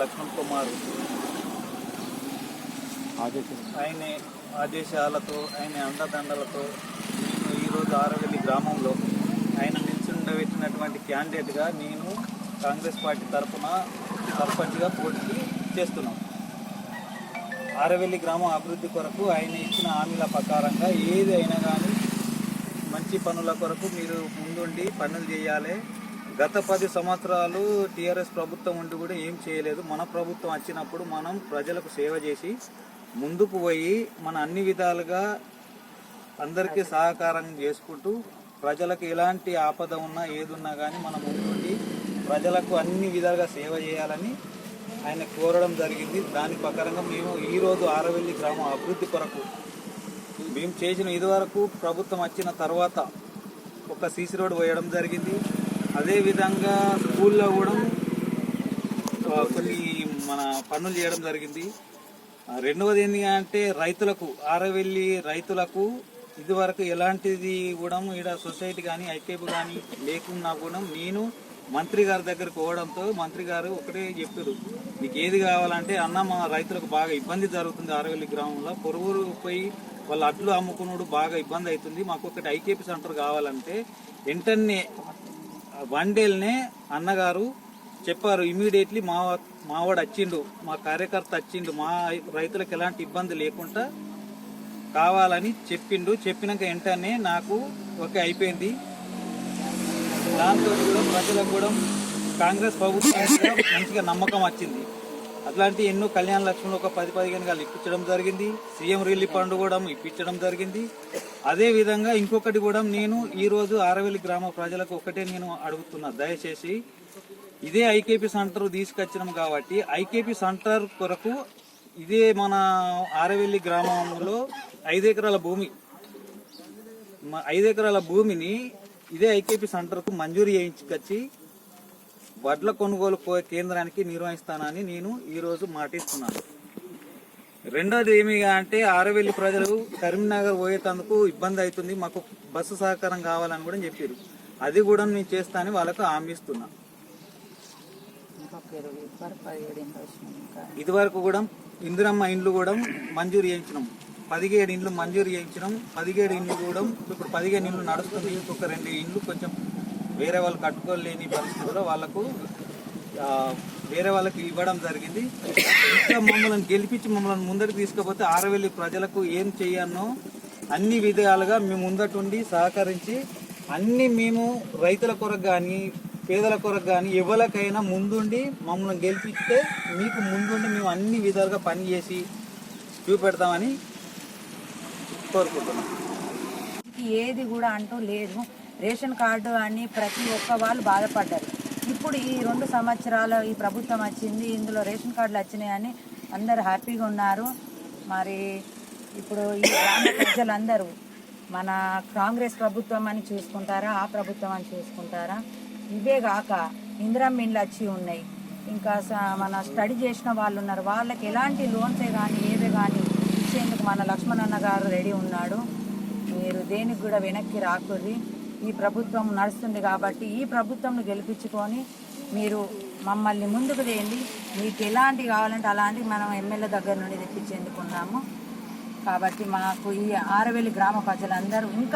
లక్ష్మణ్ కుమార్ ఆయన ఆదేశాలతో ఆయన అండదండలతో నేను ఈరోజు ఆరవెల్లి గ్రామంలో ఆయన నిల్చుండబెట్టినటువంటి క్యాండిడేట్గా నేను కాంగ్రెస్ పార్టీ తరఫున సర్పంచ్గా పోటీ చేస్తున్నాం. ఆరవెల్లి గ్రామం అభివృద్ధి కొరకు ఆయన ఇచ్చిన హామీల ప్రకారంగా ఏది అయినా కానీ మంచి పనుల కొరకు మీరు ముందుండి పనులు చేయాలి. గత పది సంవత్సరాలు టీఆర్ఎస్ ప్రభుత్వం ఉండి కూడా ఏం చేయలేదు. మన ప్రభుత్వం వచ్చినప్పుడు మనం ప్రజలకు సేవ చేసి ముందుకు పోయి మన అన్ని విధాలుగా అందరికీ సహకారం చేసుకుంటూ ప్రజలకు ఎలాంటి ఆపద ఉన్నా ఏదున్నా కానీ మనం ముందుండి ప్రజలకు అన్ని విధాలుగా సేవ చేయాలని ఆయన కోరడం జరిగింది. దాని ప్రకారంగా మేము ఈరోజు ఆరవెల్లి గ్రామం అభివృద్ధి కొరకు మేము చేసిన ఇదివరకు ప్రభుత్వం వచ్చిన తర్వాత ఒక సీసీ రోడ్ వేయడం జరిగింది. అదేవిధంగా స్కూల్లో కూడా కొన్ని మన పనులు చేయడం జరిగింది. రెండవది ఏంటి అంటే రైతులకు ఆరవెల్లి రైతులకు ఇదివరకు ఎలాంటిది కూడా ఇక్కడ సొసైటీ కానీ ఐకేపు కానీ లేకున్నా కూడా నేను మంత్రి గారి దగ్గరకు పోవడంతో మంత్రి గారు ఒకటే చెప్పారు. మీకు ఏది కావాలంటే అన్న మా రైతులకు బాగా ఇబ్బంది జరుగుతుంది ఆరవెల్లి గ్రామంలో. పొరుగురు పోయి వాళ్ళ అడ్లు అమ్ముకున్నాడు బాగా ఇబ్బంది అవుతుంది. మాకు ఒకటి ఐకేపీ సెంటర్ కావాలంటే వెంటనే వన్ డేల్నే అన్నగారు చెప్పారు ఇమీడియట్లీ మా మావాడు వచ్చిండు మా కార్యకర్త వచ్చిండు మా రైతులకు ఎలాంటి ఇబ్బంది లేకుండా కావాలని చెప్పిండు. చెప్పినాక వెంటనే నాకు ఓకే అయిపోయింది. దాంతో కూడా ప్రజలకు కూడా కాంగ్రెస్ ప్రభుత్వం మంచిగా నమ్మకం వచ్చింది. అట్లాంటి ఎన్నో కళ్యాణ లక్ష్మిలో ఒక పది పదిహేను గాలు ఇప్పించడం జరిగింది. సీఎం రిలీఫ్ ఫండ్ కూడా ఇప్పించడం జరిగింది. అదే విధంగా ఇంకొకటి కూడా నేను ఈ రోజు ఆరవెల్లి గ్రామ ప్రజలకు ఒకటే నేను అడుగుతున్నా. దయచేసి ఇదే ఐకేపీ సెంటర్ తీసుకొచ్చినాం కాబట్టి ఐకేపీ సెంటర్ కొరకు ఇదే మన ఆరవెల్లి గ్రామంలో ఐదు ఎకరాల భూమి ఐదు ఎకరాల భూమిని ఇదే ఐకేపీ సెంటర్కు మంజూరు చేయించుకొచ్చి వడ్ల కొనుగోలు కేంద్రానికి నిర్వహిస్తానని నేను ఈరోజు మాటిస్తున్నాను రెండోది ఏమిగా అంటే ఆరవెల్లి ప్రజలు కరీంనగర్ పోయేటందుకు ఇబ్బంది అవుతుంది మాకు బస్సు సహకారం కావాలని కూడా చెప్పారు. అది కూడా నేను చేస్తానని వాళ్ళకు హామీ ఇస్తున్నా. ఇదివరకు కూడా ఇందిరమ్మ ఇండ్లు కూడా మంజూరు చేయించినాం. పదిహేడు ఇండ్లు మంజూరు చేయించినాం. పదిహేడు ఇండ్లు కూడా ఇప్పుడు పదిహేను ఇండ్లు నడుస్తుంది ఇంకొక రెండు ఇండ్లు కొంచెం వేరే వాళ్ళు కట్టుకోలేని పరిస్థితుల్లో వాళ్ళకు వేరే వాళ్ళకి ఇవ్వడం జరిగింది. ఇంకా మమ్మల్ని గెలిపించి మమ్మల్ని ముందరికి తీసుకుపోతే ఆరవెల్లి ప్రజలకు ఏం చేయాలనో అన్ని విధాలుగా మేము ముందటుండి సహకరించి అన్ని మేము రైతుల కొరకు కానీ పేదల కొరకు కానీ ఎవరికైనా ముందుండి మమ్మల్ని గెలిపిస్తే మీకు ముందుండి మేము అన్ని విధాలుగా పనిచేసి చూపెడతామని కోరుకుంటున్నాం. ఇది ఏది కూడా అంటూ లేదు. రేషన్ కార్డు అని ప్రతి ఒక్క వాళ్ళు బాధపడ్డారు. ఇప్పుడు ఈ రెండు సంవత్సరాలు ఈ ప్రభుత్వం వచ్చింది ఇందులో రేషన్ కార్డులు వచ్చినాయని అందరు హ్యాపీగా ఉన్నారు. మరి ఇప్పుడు ఈ గ్రామ ప్రజలందరూ మన కాంగ్రెస్ ప్రభుత్వం అని చూసుకుంటారా ఆ ప్రభుత్వం అని చూసుకుంటారా? ఇవే కాక ఇందిరమ్మ ఇండ్లు వచ్చి ఉన్నాయి. ఇంకా స- మన స్టడీ చేసిన వాళ్ళు ఉన్నారు. వాళ్ళకి ఎలాంటి లోన్సే కానీ ఏవే కానీ ఇచ్చేందుకు మన లక్ష్మణ్ అన్న గారు రెడీ ఉన్నాడు. మీరు దేనికి కూడా వెనక్కి రాకూడదు. ఈ ప్రభుత్వం నడుస్తుంది కాబట్టి ఈ ప్రభుత్వంను గెలిపించుకొని మీరు మమ్మల్ని ముందుకు తేయండి. మీకు ఎలాంటి కావాలంటే అలాంటి మనం ఎమ్మెల్యే దగ్గర నుండి తెప్పించేందుకున్నాము కాబట్టి మాకు ఈ ఆరవేలి గ్రామ ప్రజలందరూ ఇంకా